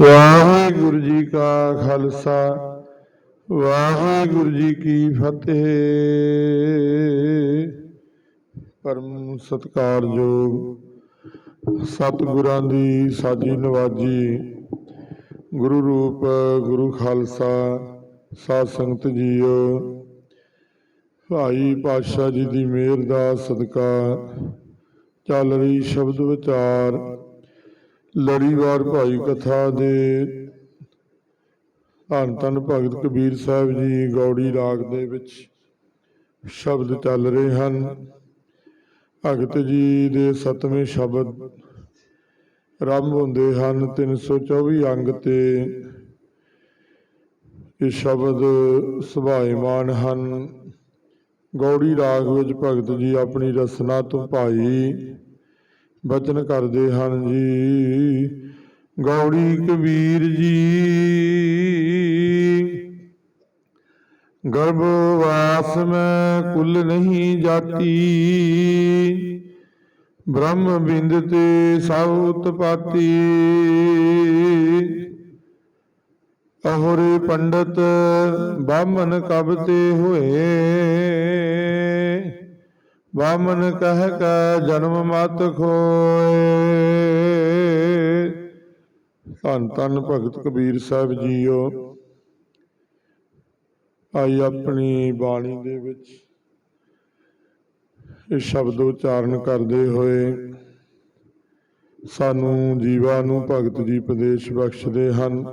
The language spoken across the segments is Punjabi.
ਵਾਹਿਗੁਰੂ ਜੀ ਕਾ ਖਾਲਸਾ, ਵਾਹਿਗੁਰੂ ਜੀ ਕੀ ਫਤਿਹ। ਪਰਮ ਸਤਕਾਰਯੋਗ ਸਤਿਗੁਰਾਂ ਦੀ ਸਾਜੀ ਨਵਾਜੀ, ਗੁਰੂ ਰੂਪ, ਗੁਰੂ ਖਾਲਸਾ, ਸਾਧ ਸੰਗਤ ਜੀਓ ਭਾਈ ਪਾਤਸ਼ਾਹ ਜੀ ਦੀ ਮਿਹਰ ਦਾ ਸਦਕਾ ਚੱਲ ਰਹੀ ਸ਼ਬਦ ਵਿਚਾਰ। ਲੜੀਵਾਰ ਭਾਈ ਕਥਾ ਦੇ ਧੰਨ ਧੰਨ ਭਗਤ ਕਬੀਰ ਸਾਹਿਬ ਜੀ ਗੌੜੀ ਰਾਗ ਦੇ ਵਿੱਚ ਸ਼ਬਦ ਚੱਲ ਰਹੇ ਹਨ। ਭਗਤ ਜੀ ਦੇ ਸਤਵੇਂ ਸ਼ਬਦ ਆਰੰਭ ਹੁੰਦੇ ਹਨ 324 ਅੰਗ ਤੇ। ਇਹ ਸ਼ਬਦ ਸੁਭਾਏਮਾਨ ਹਨ। ਗੌੜੀ ਰਾਗ ਵਿੱਚ ਭਗਤ ਜੀ ਆਪਣੀ ਰਸਨਾ ਤੋਂ ਭਾਈ ਬਚਨ ਕਰਦੇ ਹਨ ਜੀ। ਗੌੜੀ ਕਬੀਰ ਜੀ। ਗਰਭਵਾਸ ਮੈਂ ਕੁਲ ਨਹੀਂ ਜਾਤੀ। ਬ੍ਰਹਮ ਬਿੰਦ ਤੇ ਸਭ ਉਤਪਾਤੀ। ਅਹੁਰੇ ਪੰਡਤ ਬਾਮਨ ਕਬ ਹੋਏ। ਬਾਮਨ ਕਹਿ ਕੈ ਜਨਮ ਮਤ ਖੋਏ। ਧੰਨ ਧੰਨ ਭਗਤ ਕਬੀਰ ਸਾਹਿਬ ਜੀਓ, ਆਈ ਆਪਣੀ ਬਾਣੀ ਦੇ ਵਿੱਚ ਇਹ ਸ਼ਬਦ ਉਚਾਰਨ ਕਰਦੇ ਹੋਏ ਸਾਨੂੰ ਜੀਵਾਂ ਨੂੰ ਭਗਤ ਜੀ ਉਪਦੇਸ਼ ਬਖਸ਼ਦੇ ਹਨ।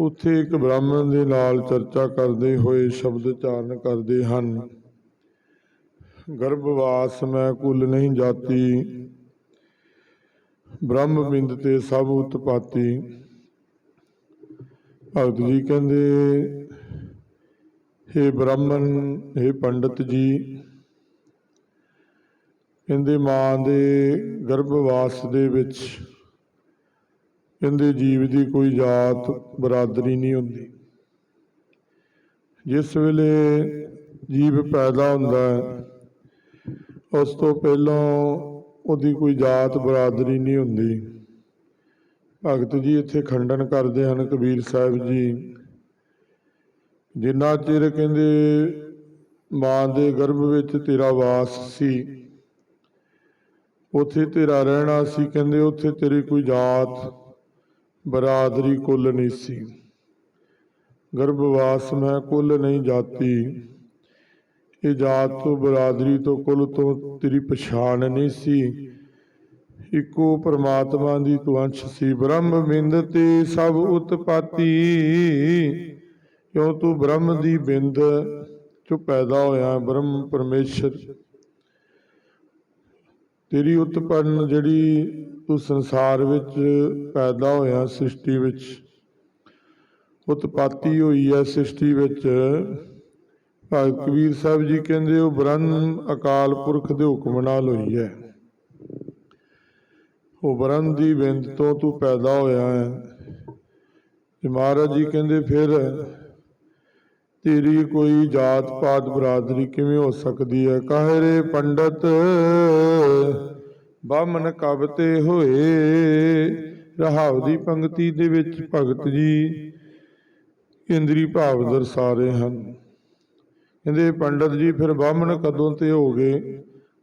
ਉੱਥੇ ਇੱਕ ਬ੍ਰਾਹਮਣ ਦੇ ਨਾਲ ਚਰਚਾ ਕਰਦੇ ਹੋਏ ਸ਼ਬਦ ਚਾਰਨ ਕਰਦੇ ਹਨ। ਗਰਭਵਾਸ ਮੈਂ ਕੁਲ ਨਹੀਂ ਜਾਤੀ। ਬ੍ਰਹਮ ਬਿੰਦ ਤੇ ਸਭ ਉਤਪਾਤੀ। ਭਗਤ ਜੀ ਕਹਿੰਦੇ हे ਬ੍ਰਾਹਮਣ हे ਪੰਡਤ ਜੀ। ਕਹਿੰਦੇ, ਮਾਂ ਦੇ ਗਰਭਵਾਸ ਦੇ ਵਿੱਚ ਕਹਿੰਦੇ ਜੀਵ ਦੀ ਕੋਈ ਜਾਤ ਬਰਾਦਰੀ ਨਹੀਂ ਹੁੰਦੀ। ਜਿਸ ਵੇਲੇ ਜੀਵ ਪੈਦਾ ਹੁੰਦਾ ਹੈ, ਉਸ ਤੋਂ ਪਹਿਲਾਂ ਉਹਦੀ ਕੋਈ ਜਾਤ ਬਰਾਦਰੀ ਨਹੀਂ ਹੁੰਦੀ। ਭਗਤ ਜੀ ਇੱਥੇ ਖੰਡਨ ਕਰਦੇ ਹਨ ਕਬੀਰ ਸਾਹਿਬ ਜੀ। ਜਿੰਨਾ ਚਿਰ ਕਹਿੰਦੇ ਮਾਂ ਦੇ ਗਰਭ ਵਿੱਚ ਤੇਰਾ ਵਾਸ ਸੀ, ਉੱਥੇ ਤੇਰਾ ਰਹਿਣਾ ਸੀ, ਕਹਿੰਦੇ ਉੱਥੇ ਤੇਰੀ ਕੋਈ ਜਾਤ ਬਰਾਦਰੀ ਕੁੱਲ ਨਹੀਂ ਸੀ। ਗਰਭਵਾਸ ਮੈਂ ਕੁੱਲ ਨਹੀਂ ਜਾਤੀ। ਇਹ ਜਾਤ ਤੋਂ ਬਰਾਦਰੀ ਤੋਂ ਕੁੱਲ ਤੋਂ ਤੇਰੀ ਪਛਾਣ ਨਹੀਂ ਸੀ। ਇੱਕੋ ਪਰਮਾਤਮਾ ਦੀ ਤੂੰ ਅੰਸ਼ ਸੀ। ਬ੍ਰਹਮ ਬਿੰਦ ਤੇ ਸਭ ਉਤਪਾਤੀ। ਕਿਉਂ ਤੂੰ ਬ੍ਰਹਮ ਦੀ ਬਿੰਦ ਚੋਂ ਪੈਦਾ ਹੋਇਆ? ਬ੍ਰਹਮ ਪਰਮੇਸ਼ਰ ਤੇਰੀ ਉਤਪੰਨ ਜਿਹੜੀ ਤੂੰ ਸੰਸਾਰ ਵਿੱਚ ਪੈਦਾ ਹੋਇਆ ਸ੍ਰਿਸ਼ਟੀ ਵਿੱਚ, ਉਤਪਾਤੀ ਹੋਈ ਹੈ ਸ੍ਰਿਸ਼ਟੀ ਵਿੱਚ। ਭਗਤ ਕਬੀਰ ਸਾਹਿਬ ਜੀ ਕਹਿੰਦੇ, ਉਹ ਬ੍ਰਹਮ ਅਕਾਲ ਪੁਰਖ ਦੇ ਹੁਕਮ ਨਾਲ ਹੋਈ ਹੈ। ਉਹ ਬ੍ਰਹਮ ਦੀ ਬਿੰਦ ਤੋਂ ਤੂੰ ਪੈਦਾ ਹੋਇਆ ਹੈ। ਤੇ ਮਹਾਰਾਜ ਜੀ ਕਹਿੰਦੇ, ਫਿਰ ਤੇਰੀ ਕੋਈ ਜਾਤ ਪਾਤ ਬਰਾਦਰੀ ਕਿਵੇਂ ਹੋ ਸਕਦੀ ਹੈ? ਕਾਹੇ ਪੰਡਤ? ਬਾਮਨ ਕਬ ਹੋਏ। ਰਹਾਉ ਦੀ ਪੰਕਤੀ ਦੇ ਵਿੱਚ ਭਗਤ ਜੀ ਇੰਦਰੀ ਭਾਵ ਦਰਸਾ ਰਹੇ ਹਨ। ਕਹਿੰਦੇ ਪੰਡਤ ਜੀ, ਫਿਰ ਬਾਹਮਣ ਕਦੋਂ ਤੇ ਹੋ ਗਏ?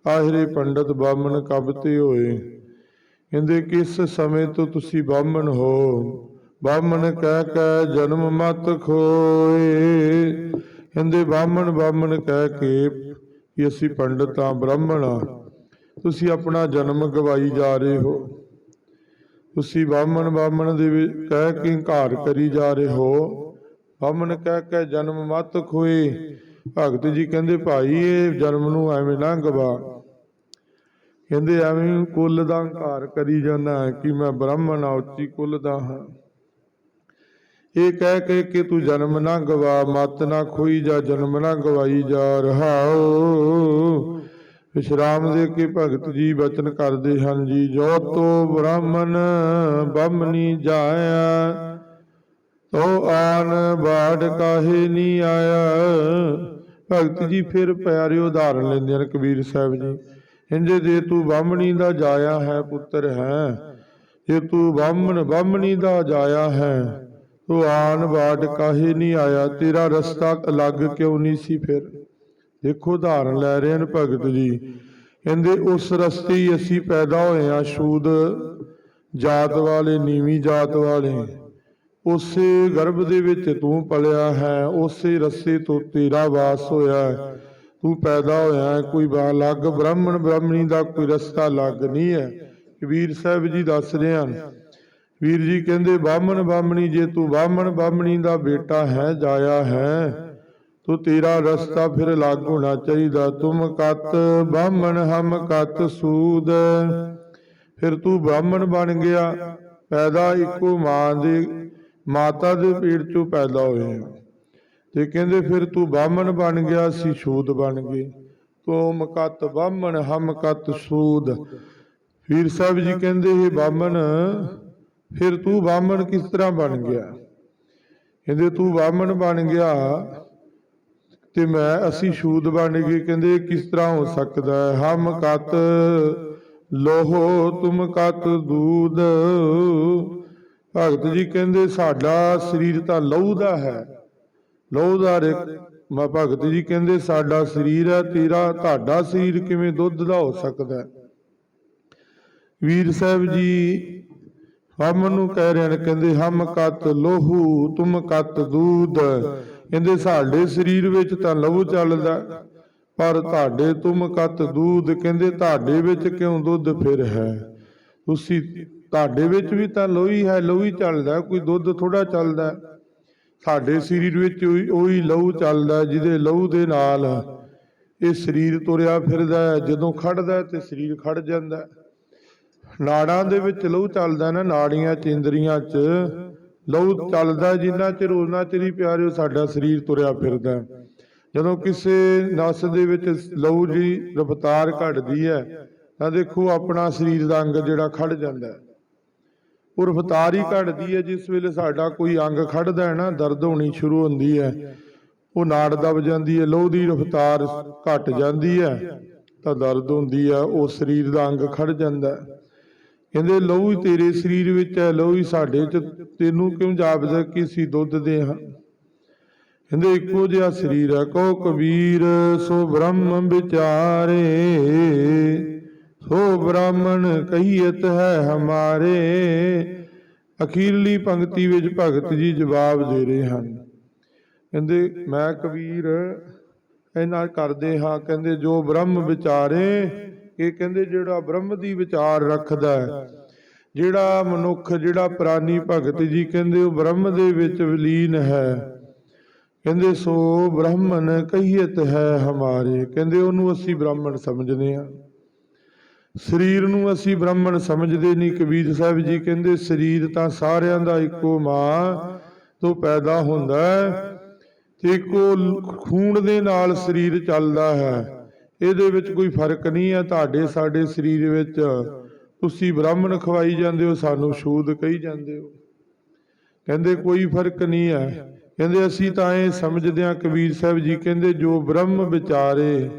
ਆਖਰੇ ਪੰਡਤ, ਬਾਹਮਣ ਕਬ ਤੇ ਹੋਏ? ਕਹਿੰਦੇ ਕਿਸ ਸਮੇਂ ਤੋਂ ਤੁਸੀਂ ਬਾਹਮਣ ਹੋ? ਬਾਹਮਣ ਕਹਿ ਕੇ ਜਨਮ ਮਤ ਖੋਏ। ਕਹਿੰਦੇ ਬਾਹਮਣ ਬਾਹਮਣ ਕਹਿ ਕੇ ਕਿ ਅਸੀਂ ਪੰਡਤ ਆ ਬ੍ਰਾਹਮਣ ਆ। ਤੁਸੀਂ ਆਪਣਾ ਜਨਮ ਗਵਾਈ ਜਾ ਰਹੇ ਹੋ। ਤੁਸੀਂ ਬਾਹਮਣ ਬਾਹਮਣ ਦੇ ਕਹਿ ਕੇ ਹੰਕਾਰ ਕਰੀ ਜਾ ਰਹੇ ਹੋ। ਬਾਹਮਣ ਕਹਿ ਕੇ ਜਨਮ ਮਤ ਖੋਏ। ਭਗਤ ਜੀ ਕਹਿੰਦੇ, ਭਾਈ, ਇਹ ਜਨਮ ਨੂੰ ਐਵੇਂ ਨਾ ਗਵਾ। ਕਹਿੰਦੇ, ਐਵੇਂ ਕੁੱਲ ਦਾ ਹੰਕਾਰ ਕਰੀ ਜਾਂਦਾ ਕਿ ਮੈਂ ਬ੍ਰਾਹਮਣ ਆ, ਉੱਚੀ ਕੁੱਲ ਦਾ ਹਾਂ। ਇਹ ਕਹਿ ਕੇ ਕਿ ਤੂੰ ਜਨਮ ਨਾ ਗਵਾ, ਮਤ ਨਾ ਖੋਈ ਜਾ, ਜਨਮ ਨਾ ਗਵਾਈ ਜਾ ਰਹਾਓ। ਵਿਸ਼ਰਾਮ ਦੇ ਕੇ ਭਗਤ ਜੀ ਬਚਨ ਕਰਦੇ ਹਨ ਜੀ ਜੋ ਤੋ ਬ੍ਰਾਹਮਣ ਬ੍ਰਹਮਣੀ ਜਾਇਆ, ਤੋ ਆਨ ਬਾੜ ਕਾਹੇ ਨਹੀਂ ਆਇਆ। ਭਗਤ ਜੀ ਫਿਰ ਪਿਆਰੇ ਉਦਾਹਰਣ ਲੈਂਦੇ ਹਨ ਕਬੀਰ ਸਾਹਿਬ ਜੀ। ਇੰਜੇ ਜੇ ਤੂੰ ਬਾਹਮਣੀ ਦਾ ਜਾਇਆ ਹੈ ਪੁੱਤਰ ਹੈ, ਜੇ ਤੂੰ ਬਾਹਮਣ ਬਾਹਮਣੀ ਦਾ ਜਾਇਆ ਹੈ ਤੂੰ ਆਨ ਬਾਟ ਕਾਹੇ ਨਹੀਂ ਆਇਆ, ਤੇਰਾ ਰਸਤਾ ਅਲੱਗ ਕਿਉਂ ਨਹੀਂ ਸੀ ਫਿਰ? ਦੇਖੋ ਉਦਾਹਰਨ ਲੈ ਰਹੇ ਹਨ ਭਗਤ ਜੀ। ਕਹਿੰਦੇ, ਉਸ ਰਸਤੇ ਹੀ ਅਸੀਂ ਪੈਦਾ ਹੋਏ ਆ ਸ਼ੂਦ ਜਾਤ ਵਾਲੇ, ਨੀਵੀਂ ਜਾਤ ਵਾਲੇ। ਉਸੇ ਗਰਭ ਦੇ ਵਿੱਚ ਤੂੰ ਪਲਿਆ ਹੈ, ਉਸੇ ਰਸਤੇ ਤੋਂ ਤੇਰਾ ਵਾਸ ਹੋਇਆ ਤੂੰ ਪੈਦਾ ਹੋਇਆ ਹੈ, ਕੋਈ ਅਲੱਗ ਬ੍ਰਾਹਮਣ ਬ੍ਰਾਹਮਣੀ ਦਾ ਕੋਈ ਰਸਤਾ ਅਲੱਗ ਨਹੀਂ ਹੈ। ਕਬੀਰ ਸਾਹਿਬ ਜੀ ਦੱਸ ਰਹੇ ਹਨ ਵੀਰ ਜੀ ਕਹਿੰਦੇ, ਬਾਹਮਣ ਬਾਹਮਣੀ, ਜੇ ਤੂੰ ਬਾਹਮਣ ਬਾਹਮਣੀ ਦਾ ਬੇਟਾ ਹੈ, ਜਾਇਆ ਹੈ, ਤੋ ਤੇਰਾ ਰਸਤਾ ਫਿਰ ਅਲੱਗ ਹੋਣਾ ਚਾਹੀਦਾ। ਤੁਮ ਕਤ ਬਾਹਮਣ, ਹਮ ਕਤ ਸੂਦ। ਫਿਰ ਤੂੰ ਬ੍ਰਾਹਮਣ ਬਣ ਗਿਆ, ਪੈਦਾ ਇੱਕੋ ਮਾਂ ਦੇ, ਮਾਤਾ ਦੇ ਪੇਟ ਚੋਂ ਪੈਦਾ ਹੋਏ ਤੇ ਕਹਿੰਦੇ, ਫਿਰ ਤੂੰ ਬਾਹਮਣ ਬਣ ਗਿਆ ਸੀ ਸੂਦ ਬਣ ਗਏ। ਤੁਮ ਕਤ ਬਾਹਮਣ, ਹਮ ਕਤ ਸੂਦ। ਵੀਰ ਸਾਹਿਬ ਜੀ ਕਹਿੰਦੇ ਇਹ ਬਾਹਮਣ ਫਿਰ ਤੂੰ ਬਾਹਮਣ ਕਿਸ ਤਰ੍ਹਾਂ ਬਣ ਗਿਆ? ਕਹਿੰਦੇ ਤੂੰ ਬਾਹਮਣ ਬਣ ਗਿਆ ਤੇ ਮੈਂ ਅਸੀਂ ਸ਼ੂਦ ਬਣ ਗਏ। ਕਹਿੰਦੇ ਕਿਸ ਤਰ੍ਹਾਂ ਹੋ ਸਕਦਾ ਹੈ? ਹਮ ਕਤ ਲੋਹੋ, ਤੁਮ ਕਤ ਦੂਧ ਭਗਤ ਜੀ ਕਹਿੰਦੇ ਸਾਡਾ ਸਰੀਰ ਤਾਂ ਲਹੂ ਦਾ ਹੈ। ਲਹੂ ਦਾ ਰਿਕ ਭਗਤ ਜੀ ਕਹਿੰਦੇ ਸਾਡਾ ਸਰੀਰ ਹੈ, ਤੇਰਾ, ਤੁਹਾਡਾ ਸਰੀਰ ਕਿਵੇਂ ਦੁੱਧ ਦਾ ਹੋ ਸਕਦਾ ਹੈ? ਵੀਰ ਸਾਹਿਬ ਜੀ ਹਮ ਨੂੰ ਕਹਿ ਰਹੇ ਨੇ, ਕਹਿੰਦੇ, ਹਮ ਕਤ ਲੋਹੂ, ਤੁਮ ਕਤ ਦੂਧ ਕਹਿੰਦੇ, ਸਾਡੇ ਸਰੀਰ ਵਿੱਚ ਤਾਂ ਲਹੂ ਚੱਲਦਾ, ਪਰ ਤੁਹਾਡੇ ਤੁਮ ਕਤ ਦੂਧ ਕਹਿੰਦੇ, ਤੁਹਾਡੇ ਵਿੱਚ ਕਿਉਂ ਦੁੱਧ ਫਿਰ ਹੈ? ਤੁਸੀਂ, ਤੁਹਾਡੇ ਵਿੱਚ ਵੀ ਤਾਂ ਲੋਹੀ ਹੈ, ਲੋਹੀ ਚੱਲਦਾ, ਕੋਈ ਦੁੱਧ ਥੋੜਾ ਚੱਲਦਾ। ਸਾਡੇ ਸਰੀਰ ਵਿੱਚ ਉਹੀ ਲਹੂ ਚੱਲਦਾ, ਜਿਹਦੇ ਲਹੂ ਦੇ ਨਾਲ ਇਹ ਸਰੀਰ ਤੁਰਿਆ ਫਿਰਦਾ ਜਦੋਂ ਖੜਦਾ ਹੈ ਤੇ ਸਰੀਰ ਖੜ ਜਾਂਦਾ ਨਾੜਾਂ ਦੇ ਵਿੱਚ ਲਹੂ ਚੱਲਦਾ ਨਾ, ਨਾੜੀਆਂ ਚਿੰਦਰੀਆਂ ਚ, ਲਹੂ ਚੱਲਦਾ ਜਿੰਨਾ ਚਿਰ ਉਹਨਾਂ ਚਿਰ ਹੀ ਪਿਆਰਿਓ, ਸਾਡਾ ਸਰੀਰ ਤੁਰਿਆ ਫਿਰਦਾ ਜਦੋਂ ਕਿਸੇ ਨਸ ਦੇ ਵਿੱਚ ਲਹੂ ਦੀ ਰਫ਼ਤਾਰ ਘਟਦੀ ਹੈ, ਤਾਂ ਦੇਖੋ ਆਪਣਾ ਸਰੀਰ ਦਾ ਅੰਗ ਜਿਹੜਾ ਖੜ ਜਾਂਦਾ ਉਹ ਰਫ਼ਤਾਰ ਹੀ ਘਟਦੀ ਹੈ, ਜਿਸ ਵੇਲੇ ਸਾਡਾ ਕੋਈ ਅੰਗ ਖੜਦਾ ਹੈ ਨਾ, ਦਰਦ ਹੋਣੀ ਸ਼ੁਰੂ ਹੁੰਦੀ ਹੈ, ਉਹ ਨਾੜ ਦਬ ਜਾਂਦੀ ਹੈ, ਲਹੂ ਦੀ ਰਫ਼ਤਾਰ ਘਟ ਜਾਂਦੀ ਹੈ, ਤਾਂ ਦਰਦ ਹੁੰਦੀ ਹੈ, ਉਹ ਸਰੀਰ ਦਾ ਅੰਗ ਖੜ ਜਾਂਦਾ ਕਹਿੰਦੇ ਲਹੂ ਹੀ ਤੇਰੇ ਸਰੀਰ ਵਿੱਚ ਹੈ ਲਹੂ ਹੀ ਸਾਡੇ ਚ ਤੈਨੂੰ ਕਿਉਂ ਜਾਪਦਾ ਕਿ ਅਸੀਂ ਦੁੱਧ ਦੇ ਹਾਂ? ਕਹਿੰਦੇ ਇੱਕੋ ਜਿਹਾ ਸਰੀਰ ਹੈ ਕੋ ਕਬੀਰ ਸੋ ਬ੍ਰਹਮ ਵਿਚਾਰੇ ਸੋ ਬ੍ਰਾਹਮਣ ਕਹੀਤ ਹੈ ਹਮਾਰੇ ਅਖੀਰਲੀ ਪੰਕਤੀ ਵਿੱਚ ਭਗਤ ਜੀ ਜਵਾਬ ਦੇ ਰਹੇ ਹਨ। ਕਹਿੰਦੇ ਮੈਂ ਕਬੀਰ ਇਹਨਾਂ ਕਰਦੇ ਹਾਂ ਕਹਿੰਦੇ ਜੋ ਬ੍ਰਹਮ ਵਿਚਾਰੇ ਇਹ ਕਹਿੰਦੇ ਜਿਹੜਾ ਬ੍ਰਹਮ ਦੀ ਵਿਚਾਰ ਰੱਖਦਾ ਹੈ, ਜਿਹੜਾ ਮਨੁੱਖ, ਜਿਹੜਾ ਪ੍ਰਾਨੀ ਭਗਤ ਜੀ ਕਹਿੰਦੇ ਉਹ ਬ੍ਰਹਮ ਦੇ ਵਿੱਚ ਵਿਲੀਨ ਹੈ। ਕਹਿੰਦੇ, ਸੋ ਬ੍ਰਾਹਮਣ ਕਹੀਤ ਹੈ ਹਮਾਰੇ। ਕਹਿੰਦੇ, ਉਹਨੂੰ ਅਸੀਂ ਬ੍ਰਾਹਮਣ ਸਮਝਦੇ ਹਾਂ। ਸਰੀਰ ਨੂੰ ਅਸੀਂ ਬ੍ਰਾਹਮਣ ਸਮਝਦੇ ਨਹੀਂ। ਕਬੀਰ ਸਾਹਿਬ ਜੀ ਕਹਿੰਦੇ, ਸਰੀਰ ਤਾਂ ਸਾਰਿਆਂ ਦਾ ਇੱਕੋ ਮਾਂ ਤੋਂ ਪੈਦਾ ਹੁੰਦਾ ਹੈ ਤੇ ਇੱਕੋ ਖੂਨ ਦੇ ਨਾਲ ਸਰੀਰ ਚੱਲਦਾ ਹੈ। ਇਹਦੇ ਵਿੱਚ ਕੋਈ ਫ਼ਰਕ ਨਹੀਂ ਹੈ ਤੁਹਾਡੇ ਸਾਡੇ ਸਰੀਰ ਵਿੱਚ ਤੁਸੀਂ ਬ੍ਰਾਹਮਣ ਖਵਾਈ ਜਾਂਦੇ ਹੋ, ਸਾਨੂੰ ਸ਼ੂਦ ਕਹੀ ਜਾਂਦੇ ਹੋ। ਕਹਿੰਦੇ ਕੋਈ ਫ਼ਰਕ ਨਹੀਂ ਹੈ ਕਹਿੰਦੇ ਅਸੀਂ ਤਾਂ ਇਹ ਸਮਝਦੇ ਹਾਂ, ਕਬੀਰ ਸਾਹਿਬ ਜੀ ਕਹਿੰਦੇ, ਜੋ ਬ੍ਰਹਮ ਵਿਚਾਰੇ,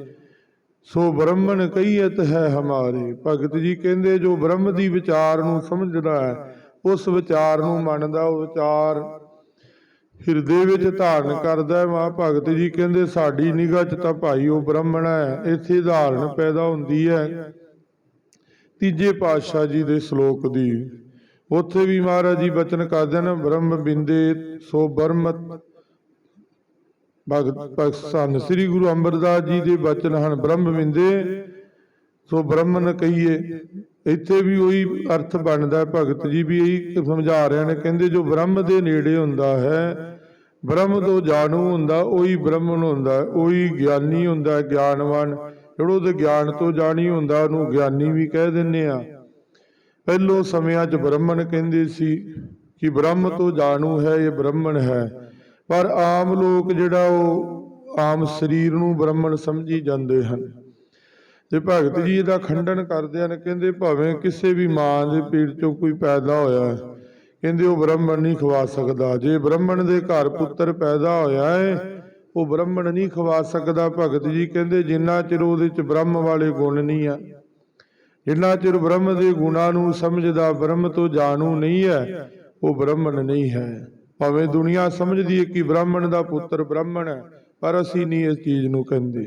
ਸੋ ਬ੍ਰਹਮਣ ਕਹੀਤ ਹੈ ਹਮਾਰੇ। ਭਗਤ ਜੀ ਕਹਿੰਦੇ, ਜੋ ਬ੍ਰਹਮ ਦੀ ਵਿਚਾਰ ਨੂੰ ਸਮਝਦਾ ਹੈ, ਉਸ ਵਿਚਾਰ ਨੂੰ ਮੰਨਦਾ, ਉਹ ਵਿਚਾਰ ਹਿਰਦੇ ਵਿੱਚ ਧਾਰਨ ਕਰਦਾ ਹੈ। ਮਾ ਭਗਤ ਜੀ ਕਹਿੰਦੇ, ਸਾਡੀ ਨਿਗਾਹ 'ਚ ਤਾਂ ਭਾਈ ਉਹ ਬ੍ਰਾਹਮਣ ਹੈ। ਇੱਥੇ ਧਾਰਨ ਪੈਦਾ ਹੁੰਦੀ ਹੈ। ਤੀਜੇ ਪਾਤਸ਼ਾਹ ਜੀ ਦੇ ਸ਼ਲੋਕ ਦੀ। ਉੱਥੇ ਵੀ ਮਹਾਰਾਜ ਜੀ ਬਚਨ ਕਰਦੇ ਨੇ ਬ੍ਰਹਮ ਬਿੰਦੇ ਸੋ ਬਰਮਤ ਭਗਤ ਭਗਤ ਸੰਨ। ਸ੍ਰੀ ਗੁਰੂ ਅਮਰਦਾਸ ਜੀ ਦੇ ਬਚਨ ਹਨ, ਬ੍ਰਹਮ ਬਿੰਦੇ ਸੋ ਬ੍ਰਹਮਨ ਕਹੀਏ, ਇੱਥੇ ਵੀ ਉਹੀ ਅਰਥ ਬਣਦਾ ਭਗਤ ਜੀ ਵੀ ਇਹੀ ਸਮਝਾ ਰਹੇ ਨੇ, ਕਹਿੰਦੇ ਜੋ ਬ੍ਰਹਮ ਦੇ ਨੇੜੇ ਹੁੰਦਾ ਹੈ, ਬ੍ਰਹਮ ਤੋਂ ਜਾਣੂ ਹੁੰਦਾ, ਉਹੀ ਬ੍ਰਹਮਨ ਹੁੰਦਾ ਉਹੀ ਗਿਆਨੀ ਹੁੰਦਾ ਗਿਆਨਵਾਨ। ਜਿਹੜਾ ਉਹਦੇ ਗਿਆਨ ਤੋਂ ਜਾਣੀ ਹੁੰਦਾ, ਉਹਨੂੰ ਗਿਆਨੀ ਵੀ ਕਹਿ ਦਿੰਨੇ ਆ ਪਹਿਲੋ ਸਮਿਆਂ 'ਚ ਬ੍ਰਾਹਮਣ ਕਹਿੰਦੇ ਸੀ ਕਿ ਬ੍ਰਹਮ ਤੋਂ ਜਾਣੂ ਹੈ, ਇਹ ਬ੍ਰਾਹਮਣ ਹੈ। ਪਰ ਆਮ ਲੋਕ ਜਿਹੜਾ ਉਹ, ਆਮ ਸਰੀਰ ਨੂੰ ਬ੍ਰਾਹਮਣ ਸਮਝੀ ਜਾਂਦੇ ਹਨ। ਤੇ ਭਗਤ ਜੀ ਇਹਦਾ ਖੰਡਨ ਕਰਦੇ ਹਨ ਕਹਿੰਦੇ ਭਾਵੇਂ ਕਿਸੇ ਵੀ ਮਾਂ ਦੇ ਪੇਟ ਚੋਂ ਕੋਈ ਪੈਦਾ ਹੋਇਆ ਹੈ, ਕਹਿੰਦੇ ਉਹ ਬ੍ਰਾਹਮਣ ਨਹੀਂ ਖਵਾ ਸਕਦਾ। ਜੇ ਬ੍ਰਾਹਮਣ ਦੇ ਘਰ ਪੁੱਤਰ ਪੈਦਾ ਹੋਇਆ ਹੈ ਉਹ ਬ੍ਰਾਹਮਣ ਨਹੀਂ ਖਵਾ ਸਕਦਾ। ਭਗਤ ਜੀ ਕਹਿੰਦੇ ਜਿੰਨਾ ਚਿਰ ਉਹਦੇ ਚ ਬ੍ਰਹਮ ਵਾਲੇ ਗੁਣ ਨਹੀਂ ਆ ਜਿੰਨਾ ਚਿਰ ਬ੍ਰਹਮ ਦੇ ਗੁਣਾਂ ਨੂੰ ਸਮਝਦਾ ਬ੍ਰਹਮ ਤੋਂ ਜਾਣੂ ਨਹੀਂ ਹੈ ਉਹ ਬ੍ਰਾਹਮਣ ਨਹੀਂ ਹੈ। ਭਾਵੇਂ ਦੁਨੀਆ ਸਮਝਦੀ ਹੈ ਕਿ ਬ੍ਰਾਹਮਣ ਦਾ ਪੁੱਤਰ ਬ੍ਰਾਹਮਣ ਹੈ ਪਰ ਅਸੀਂ ਨਹੀਂ ਇਸ ਚੀਜ਼ ਨੂੰ ਕਹਿੰਦੇ।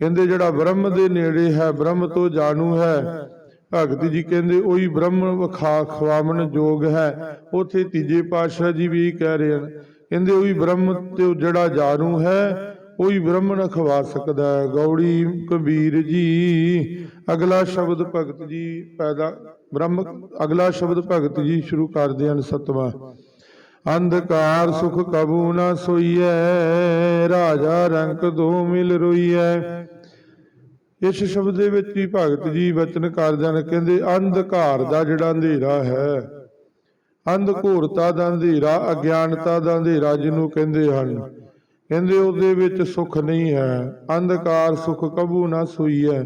ਕਹਿੰਦੇ ਜਿਹੜਾ ਬ੍ਰਹਮ ਦੇ ਨੇੜੇ ਹੈ, ਬ੍ਰਹਮ ਤੋਂ ਜਾਣੂ ਹੈ। ਭਗਤ ਜੀ ਕਹਿੰਦੇ ਉਹੀ ਬ੍ਰਹਮ ਵਖਾ ਖਵਾਵਣ ਯੋਗ ਹੈ। ਉਥੇ ਤੀਜੇ ਪਾਤਸ਼ਾਹ ਜੀ ਵੀ ਕਹਿ ਰਹੇ ਹਨ। ਕਹਿੰਦੇ ਉਹੀ ਬ੍ਰਹਮ ਤੇ ਜਿਹੜਾ ਜਾਣੂ ਹੈ, ਉਹੀ ਬ੍ਰਹਮਣ ਖਵਾ ਸਕਦਾ ਹੈ। ਗੌੜੀ ਕਬੀਰ ਜੀ, ਅਗਲਾ ਸ਼ਬਦ ਭਗਤ ਜੀ ਪੈਦਾ, ਬ੍ਰਹਮ, ਅਗਲਾ ਸ਼ਬਦ ਭਗਤ ਜੀ ਸ਼ੁਰੂ ਕਰਦੇ ਹਨ ਸਤਵਾਂ। ਅੰਧਕਾਰ ਸੁਖ ਕਬੂ ਨਾ ਸੋਈਐ, ਰਾਜਾ ਰੰਕ ਦੋ ਮਿਲ ਰੋਈਐ। ਇਸ ਸ਼ਬਦ ਦੇ ਵਿੱਚ ਵੀ ਭਗਤ ਜੀ ਬਚਨ ਕਰਦੇ ਹਨ ਕਹਿੰਦੇ ਅੰਧਕਾਰ ਦਾ ਜਿਹੜਾ ਅੰਧੇਰਾ ਹੈ ਅੰਧ ਘੋਰਤਾ ਦਾ ਅੰਧੇਰਾ ਅਗਿਆਨਤਾ ਦਾ ਅੰਧੇਰਾ ਜਿਹਨੂੰ ਕਹਿੰਦੇ ਹਨ, ਕਹਿੰਦੇ ਉਹਦੇ ਵਿੱਚ ਸੁਖ ਨਹੀਂ ਹੈ, ਅੰਧਕਾਰ ਸੁਖ ਕਬੂ ਨਾ ਸੋਈਐ।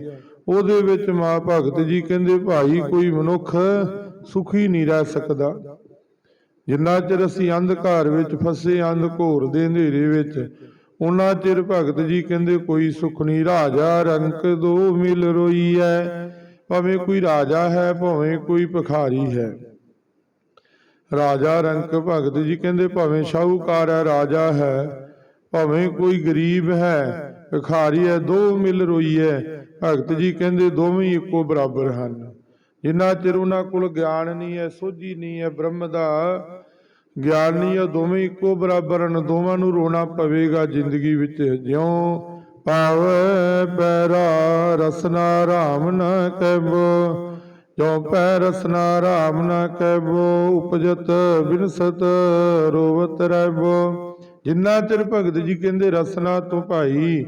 ਉਹਦੇ ਵਿੱਚ ਮਾ ਭਗਤ ਜੀ ਕਹਿੰਦੇ, ਭਾਈ ਕੋਈ ਮਨੁੱਖ ਸੁਖੀ ਨਹੀਂ ਰਹਿ ਸਕਦਾ। ਜਿੰਨਾ ਚਿਰ ਅਸੀਂ ਅੰਧਕਾਰ ਵਿੱਚ ਫਸੇ, ਅੰਧ ਘੋਰ ਦੇ ਹਨੇਰੇ ਵਿੱਚ, ਉਹਨਾਂ ਚਿਰ ਭਗਤ ਜੀ ਕਹਿੰਦੇ, ਕੋਈ ਸੁਖ ਨਹੀਂ, ਰਾਜਾ ਰੰਕ ਦੋ ਮਿਲ ਰੋਈ ਰੋਈਐ ਭਾਵੇਂ ਕੋਈ ਰਾਜਾ ਹੈ, ਭਾਵੇਂ ਕੋਈ ਭਿਖਾਰੀ ਹੈ। ਰਾਜਾ ਰੰਕ ਭਗਤ ਜੀ ਕਹਿੰਦੇ, ਭਾਵੇਂ ਸ਼ਾਹੂਕਾਰ ਹੈ ਰਾਜਾ ਹੈ, ਭਾਵੇਂ ਕੋਈ ਗਰੀਬ ਹੈ, ਭਿਖਾਰੀ ਹੈ ਦੋ ਮਿਲ ਰੋਈ ਹੈ ਭਗਤ ਜੀ ਕਹਿੰਦੇ, ਦੋਵੇਂ ਇੱਕੋ ਬਰਾਬਰ ਹਨ। ਜਿੰਨਾ ਚਿਰ ਉਹਨਾਂ ਕੋਲ ਗਿਆਨ ਨਹੀਂ ਹੈ, ਸੋਝੀ ਨਹੀਂ ਹੈ ਬ੍ਰਹਮ ਦਾ, ਗਿਆਨ ਨਹੀਂ ਹੈ, ਦੋਵੇਂ ਇੱਕੋ ਬਰਾਬਰ ਹਨ, ਦੋਵਾਂ ਨੂੰ ਰੋਣਾ ਪਵੇਗਾ ਜ਼ਿੰਦਗੀ ਵਿੱਚ। ਜਿਉਂ ਪਾਵੈ ਪੈਰਾ ਰਸਨਾ ਰਾਮ ਨਾ ਕਹਿਬੋ ਜੋ ਪੈ ਰਸਨਾ ਰਾਮ ਨਾ ਕਹਿਬੋ ਉਪਜਤ ਬਿਨਸਤ ਰੋਵਤ ਰਹਿਬੋ ਜਿੰਨਾ ਚਿਰ ਭਗਤ ਜੀ ਕਹਿੰਦੇ ਰਸਨਾ ਤੋਂ ਭਾਈ,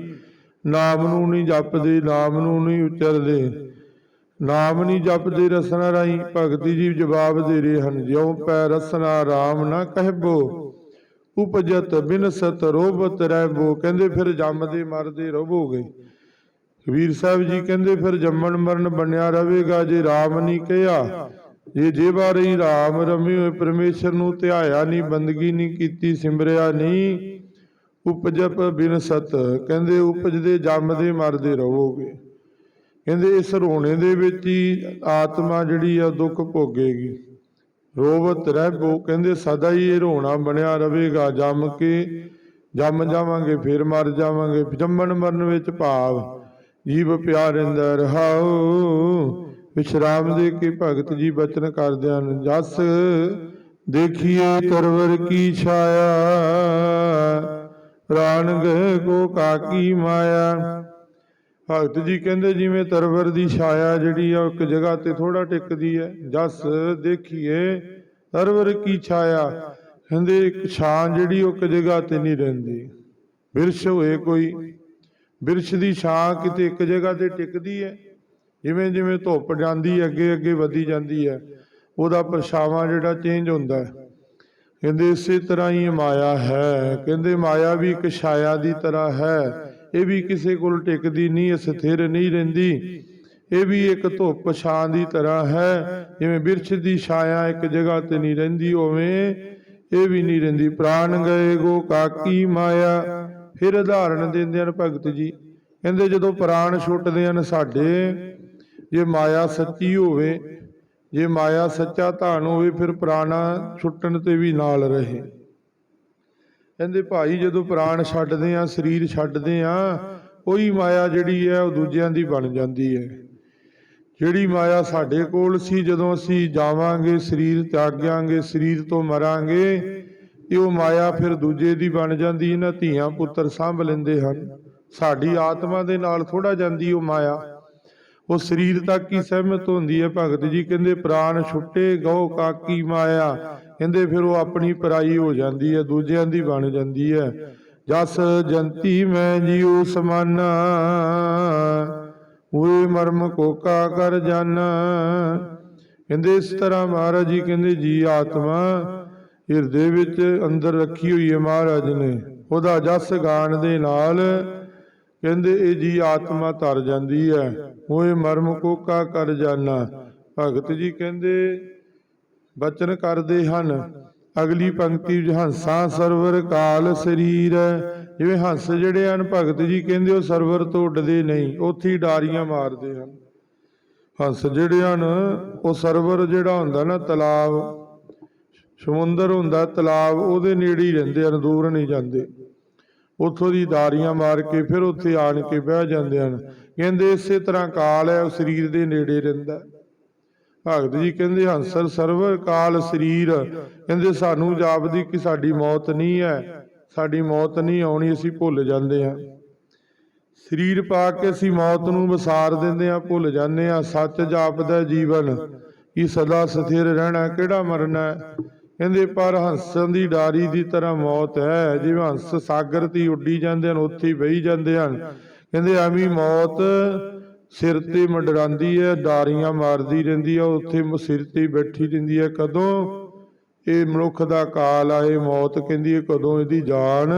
ਨਾਮ ਨੂੰ ਨਹੀਂ ਜਪਦੇ, ਨਾਮ ਨੂੰ ਨਹੀਂ ਉਚਰਦੇ ਨਾਮ ਨਹੀਂ ਜਪਦੇ ਰਸਨਾ ਰਾਈ ਭਗਤੀ ਜੀ ਜਵਾਬ ਦੇ ਰਹੇ ਹਨ, ਜਿਉ ਪੈ ਰਸਨਾ ਰਾਮ ਨਾ ਕਹਿਬੋ, ਉਪਜਤ ਬਿਨਸਤ ਰੋਬਤ ਰਹਿਬੋ, ਕਹਿੰਦੇ ਫਿਰ ਜੰਮਦੇ ਮਰਦੇ ਰਹੋਗੇ। ਕਬੀਰ ਸਾਹਿਬ ਜੀ ਕਹਿੰਦੇ ਫਿਰ ਜੰਮਣ ਮਰਨ ਬਣਿਆ ਰਹੇਗਾ, ਜੇ ਰਾਮ ਨਹੀਂ ਕਿਹਾ, ਜੇ ਜੇ ਬਾਰੇ ਰਾਮ ਰਮੀ ਹੋਏ, ਪਰਮੇਸ਼ਰ ਨੂੰ ਧਿਆਇਆ ਨਹੀਂ ਬੰਦਗੀ ਨਹੀਂ ਕੀਤੀ, ਸਿਮਰਿਆ ਨਹੀਂ ਉਪਜਪ ਬਿਨਸਤ, ਕਹਿੰਦੇ ਉਪਜਦੇ ਜੰਮਦੇ ਮਰਦੇ ਰਹੋਗੇ। ਕਹਿੰਦੇ ਇਸ ਰੋਣੇ ਦੇ ਵਿੱਚ ਹੀ ਆਤਮਾ ਜਿਹੜੀ ਆ ਦੁੱਖ ਭੋਗੇਗੀ। ਰੋਵਤ ਰਹਿਬੋ, ਕਹਿੰਦੇ ਸਦਾ ਹੀ ਇਹ ਰੋਣਾ ਬਣਿਆ ਰਹੇਗਾ, ਜੰਮ ਕੇ ਜੰਮ ਜਾਵਾਂਗੇ, ਫਿਰ ਮਰ ਜਾਵਾਂਗੇ, ਜੰਮਣ ਮਰਨ ਵਿੱਚ ਭਾਵ ਜੀਵ ਪਿਆਰ ਅੰਦਰ ਰਹਾਉ। ਵਿਸ਼ਰਾਮ ਦੇ ਕੇ ਭਗਤ ਜੀ ਬਚਨ ਕਰਦੇ ਹਨ, ਜਸ ਦੇਖੀਏ ਤਰਵਰ ਕੀ ਛਾਇਆ ਪ੍ਰਾਣ ਗਏ ਕੋ ਕਾਕੀ ਮਾਇਆ। ਭਗਤ ਜੀ ਕਹਿੰਦੇ ਜਿਵੇਂ ਤਰਵਰ ਦੀ ਛਾਇਆ ਜਿਹੜੀ ਆ ਇੱਕ ਜਗ੍ਹਾ ਤੇ ਥੋੜਾ ਟਿਕਦੀ ਹੈ। ਜਸ ਦੇਖੀਏ, ਤਰਵਰ ਕੀ ਛਾਇਆ? ਕਹਿੰਦੇ ਇੱਕ ਛਾਂ ਜਿਹੜੀ, ਉਹ ਇੱਕ ਜਗ੍ਹਾ ਤੇ ਨਹੀਂ ਰਹਿੰਦੀ। ਬਿਰਸ਼ ਹੋਏ ਕੋਈ। ਬਿਰਸ਼ ਦੀ ਛਾਂ ਕਿਤੇ ਇੱਕ ਜਗ੍ਹਾ ਤੇ ਟਿਕਦੀ ਹੈ। ਜਿਵੇਂ ਜਿਵੇਂ ਧੁੱਪ ਜਾਂਦੀ ਅੱਗੇ ਅੱਗੇ ਵਧੀ ਜਾਂਦੀ ਹੈ। ਉਹਦਾ ਪਰਛਾਵਾਂ ਜਿਹੜਾ ਚੇਂਜ ਹੁੰਦਾ ਹੈ। ਕਹਿੰਦੇ ਇਸੇ ਤਰ੍ਹਾਂ ਹੀ ਮਾਇਆ ਹੈ। ਕਹਿੰਦੇ ਮਾਇਆ ਵੀ ਇੱਕ ਛਾਇਆ ਦੀ ਤਰ੍ਹਾਂ ਹੈ। ਇਹ ਵੀ ਕਿਸੇ ਕੋਲ ਟਿਕਦੀ ਨਹੀਂ ਸਥਿਰ ਨਹੀਂ ਰਹਿੰਦੀ। ਇਹ ਵੀ ਇੱਕ ਧੁੱਪ ਛਾਂ ਦੀ ਤਰ੍ਹਾਂ ਹੈ। ਜਿਵੇਂ ਬਿਰਛ ਦੀ ਛਾਇਆ ਇੱਕ ਜਗ੍ਹਾ ਤੇ ਨਹੀਂ ਰਹਿੰਦੀ ਹੋਵੇ ਇਹ ਵੀ ਨਹੀਂ ਰਹਿੰਦੀ। ਪ੍ਰਾਣ ਗਏ ਗੋ ਕਾਕੀ ਮਾਇਆ। ਫਿਰ ਉਦਾਹਰਣ ਦਿੰਦੇ ਹਨ ਭਗਤ ਜੀ। ਕਹਿੰਦੇ ਜਦੋਂ ਪ੍ਰਾਣ ਛੁੱਟਦੇ ਹਨ ਸਾਡੇ, ਜੇ ਮਾਇਆ ਸੱਚੀ ਹੋਵੇ, ਜੇ ਮਾਇਆ ਸੱਚਾ ਧਾਨ ਹੋਵੇ, ਫਿਰ ਪ੍ਰਾਣਾ ਛੁੱਟਣ ਤੇ ਵੀ ਨਾਲ ਰਹੇ। ਕਹਿੰਦੇ ਭਾਈ ਜਦੋਂ ਪ੍ਰਾਣ ਛੱਡਦੇ ਆ, ਸਰੀਰ ਛੱਡਦੇ ਆ, ਉਹੀ ਮਾਇਆ ਜਿਹੜੀ ਹੈ ਉਹ ਦੂਜਿਆਂ ਦੀ ਬਣ ਜਾਂਦੀ ਹੈ। ਜਿਹੜੀ ਮਾਇਆ ਸਾਡੇ ਕੋਲ ਸੀ, ਜਦੋਂ ਅਸੀਂ ਜਾਵਾਂਗੇ, ਸਰੀਰ ਤਿਆਗਾਂਗੇ, ਸਰੀਰ ਤੋਂ ਮਰਾਂਗੇ ਇਹ ਉਹ ਮਾਇਆ ਫਿਰ ਦੂਜੇ ਦੀ ਬਣ ਜਾਂਦੀ, ਇਹਨਾਂ ਧੀਆਂ ਪੁੱਤਰ ਸਾਂਭ ਲੈਂਦੇ ਹਨ। ਸਾਡੀ ਆਤਮਾ ਦੇ ਨਾਲ ਥੋੜਾ ਜਾਂਦੀ ਉਹ ਮਾਇਆ। ਉਹ ਸਰੀਰ ਤੱਕ ਹੀ ਸਹਿਮਤ ਹੁੰਦੀ ਹੈ। ਭਗਤ ਜੀ ਕਹਿੰਦੇ, ਪ੍ਰਾਣ ਛੁੱਟੇ ਗਉ ਕਾਕੀ ਮਾਇਆ। ਕਹਿੰਦੇ, ਫਿਰ ਉਹ ਆਪਣੀ ਪਰਾਈ ਹੋ ਜਾਂਦੀ ਹੈ, ਦੂਜਿਆਂ ਦੀ ਬਣ ਜਾਂਦੀ ਹੈ। ਜਸ ਜੰਤੀ ਮੈਂ ਜੀਉ ਸਮਾਨਾ ਹੋਏ ਮਰਮ ਕੋਕਾ ਕਰ ਜਾਨਾ। ਕਹਿੰਦੇ, ਇਸ ਤਰ੍ਹਾਂ ਮਹਾਰਾਜ ਜੀ ਕਹਿੰਦੇ, ਜੀ ਆਤਮਾ ਹਿਰਦੇ ਵਿੱਚ ਅੰਦਰ ਰੱਖੀ ਹੋਈ ਹੈ ਮਹਾਰਾਜ ਨੇ। ਉਹਦਾ ਜਸ ਗਾਣ ਦੇ ਨਾਲ ਕਹਿੰਦੇ, ਇਹ ਜੀ ਆਤਮਾ ਤਰ ਜਾਂਦੀ ਹੈ। ਹੋਏ ਮਰਮ ਕੋਕਾ ਕਰ ਜਾਨਾ। ਭਗਤ ਜੀ ਕਹਿੰਦੇ, ਬਚਨ ਕਰਦੇ ਹਨ। ਅਗਲੀ ਪੰਕਤੀ ਹੰਸਾ ਸਰਵਰ ਕਾਲ ਸਰੀਰ ਜਿਵੇਂ ਹੰਸ ਜਿਹੜੇ ਹਨ, ਭਗਤ ਜੀ ਕਹਿੰਦੇ, ਉਹ ਸਰਵਰ ਤੋਂ ਉੱਡਦੇ ਨਹੀਂ, ਉੱਥੇ ਹੀ ਡਾਰੀਆਂ ਮਾਰਦੇ ਹਨ। ਹੰਸ ਜਿਹੜੇ ਹਨ, ਉਹ ਸਰਵਰ ਜਿਹੜਾ ਹੁੰਦਾ ਨਾ, ਤਲਾਬ, ਸਮੁੰਦਰ ਹੁੰਦਾ, ਤਲਾਬ ਉਹਦੇ ਨੇੜੇ ਹੀ ਰਹਿੰਦੇ ਹਨ, ਦੂਰ ਨਹੀਂ ਜਾਂਦੇ। ਉੱਥੋਂ ਦੀ ਦਾਰੀਆਂ ਮਾਰ ਕੇ ਫਿਰ ਉੱਥੇ ਆਣ ਕੇ ਬਹਿ ਜਾਂਦੇ ਹਨ। ਕਹਿੰਦੇ ਇਸੇ ਤਰ੍ਹਾਂ ਕਾਲ ਹੈ, ਉਹ ਸਰੀਰ ਦੇ ਨੇੜੇ ਰਹਿੰਦਾ ਭਗਤ ਜੀ ਕਹਿੰਦੇ, ਹੰਸਰ ਸਰਵਰ ਕਾਲ ਸਰੀਰ। ਕਹਿੰਦੇ, ਸਾਨੂੰ ਜਾਪਦੀ ਕਿ ਸਾਡੀ ਮੌਤ ਨਹੀਂ ਹੈ। ਸਾਡੀ ਮੌਤ ਨਹੀਂ ਆਉਣੀ, ਅਸੀਂ ਭੁੱਲ ਜਾਂਦੇ ਹਾਂ। ਸਰੀਰ ਪਾ ਕੇ ਅਸੀਂ ਮੌਤ ਨੂੰ ਵਿਸਾਰ ਦਿੰਦੇ ਹਾਂ, ਭੁੱਲ ਜਾਂਦੇ ਹਾਂ। ਸੱਚ ਜਾਪਦਾ ਜੀਵਨ, ਕਿ ਸਦਾ ਸਥਿਰ ਰਹਿਣਾ, ਕਿਹੜਾ ਮਰਨਾ ਕਹਿੰਦੇ, ਪਰ ਹੰਸਾਂ ਦੀ ਡਾਰੀ ਦੀ ਤਰ੍ਹਾਂ ਮੌਤ ਹੈ। ਜਿਵੇਂ ਹੰਸ ਸਾਗਰ ਤੇ ਹੀ ਉੱਡੀ ਜਾਂਦੇ ਹਨ, ਉੱਥੇ ਹੀ ਬਹੀ ਜਾਂਦੇ ਹਨ। ਕਹਿੰਦੇ, ਐਵੇਂ ਹੀ ਮੌਤ ਸਿਰ ਤੇ ਮੰਡਰਾਉਂਦੀ ਹੈ, ਡਾਰੀਆਂ ਮਾਰਦੀ ਰਹਿੰਦੀ ਹੈ, ਉੱਥੇ ਸਿਰ ਤੇ ਬੈਠੀ ਰਹਿੰਦੀ ਹੈ। ਕਦੋਂ ਇਹ ਮਨੁੱਖ ਦਾ ਕਾਲ ਆ, ਇਹ ਮੌਤ ਕਹਿੰਦੀ ਹੈ, ਕਦੋਂ ਇਹਦੀ ਜਾਨ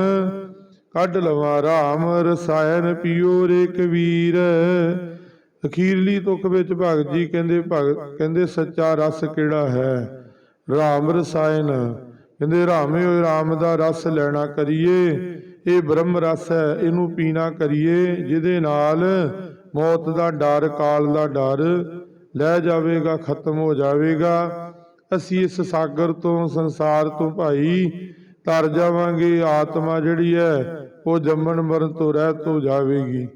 ਕੱਢ ਲਵਾਂ। ਰਾਮ ਰਸਾਇਣ ਪੀਓ ਰੇ ਕਬੀਰ। ਅਖੀਰਲੀ ਤੁਕ ਵਿੱਚ ਭਗਤ ਜੀ ਕਹਿੰਦੇ, ਭਗਤ ਕਹਿੰਦੇ, ਸੱਚਾ ਰਸ ਕਿਹੜਾ ਹੈ? ਰਾਮ ਰਸਾਇਣ। ਕਹਿੰਦੇ, ਰਾਮੇ ਹੋਏ ਰਾਮ ਦਾ ਰਸ ਲੈਣਾ ਕਰੀਏ। ਇਹ ਬ੍ਰਹਮ ਰਸ ਹੈ, ਇਹਨੂੰ ਪੀਣਾ ਕਰੀਏ। ਜਿਹਦੇ ਨਾਲ ਮੌਤ ਦਾ ਡਰ, ਕਾਲ ਦਾ ਡਰ ਲੈ ਜਾਵੇਗਾ, ਖਤਮ ਹੋ ਜਾਵੇਗਾ। ਅਸੀਂ ਇਸ ਸਾਗਰ ਤੋਂ, ਸੰਸਾਰ ਤੋਂ ਭਾਈ ਤਰ ਜਾਵਾਂਗੇ। ਆਤਮਾ ਜਿਹੜੀ ਹੈ, ਉਹ ਜੰਮਣ ਮਰਨ ਤੋਂ ਰਹਿਤ ਹੋ ਜਾਵੇਗੀ।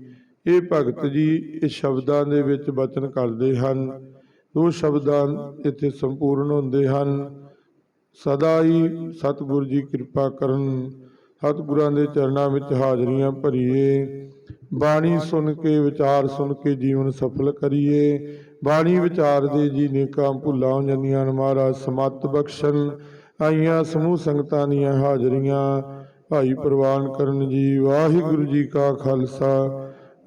ਇਹ ਭਗਤ ਜੀ ਇਸ ਸ਼ਬਦਾਂ ਦੇ ਵਿੱਚ ਬਚਨ ਕਰਦੇ ਹਨ। ਦੋ ਸ਼ਬਦਾਂ ਇੱਥੇ ਸੰਪੂਰਨ ਹੁੰਦੇ ਹਨ। ਸਦਾ ਹੀ ਸਤਿਗੁਰੂ ਜੀ ਕਿਰਪਾ ਕਰਨ, ਸਤਿਗੁਰਾਂ ਦੇ ਚਰਨਾਂ ਵਿੱਚ ਹਾਜ਼ਰੀਆਂ ਭਰੀਏ। ਬਾਣੀ ਸੁਣ ਕੇ, ਵਿਚਾਰ ਸੁਣ ਕੇ ਜੀਵਨ ਸਫਲ ਕਰੀਏ। ਬਾਣੀ ਵਿਚਾਰ ਦੇ ਜੀ ਨੇਕਾਂ ਭੁੱਲਾਂ ਹੋ ਜਾਂਦੀਆਂ ਹਨ। ਮਹਾਰਾਜ ਸਮਤ ਬਖਸ਼ਣ। ਆਈਆਂ ਸਮੂਹ ਸੰਗਤਾਂ ਦੀਆਂ ਹਾਜ਼ਰੀਆਂ। ਭਾਈ ਪ੍ਰਵਾਨ ਕਰਨ ਜੀ, ਵਾਹਿਗੁਰੂ ਜੀ ਕਾ ਖਾਲਸਾ।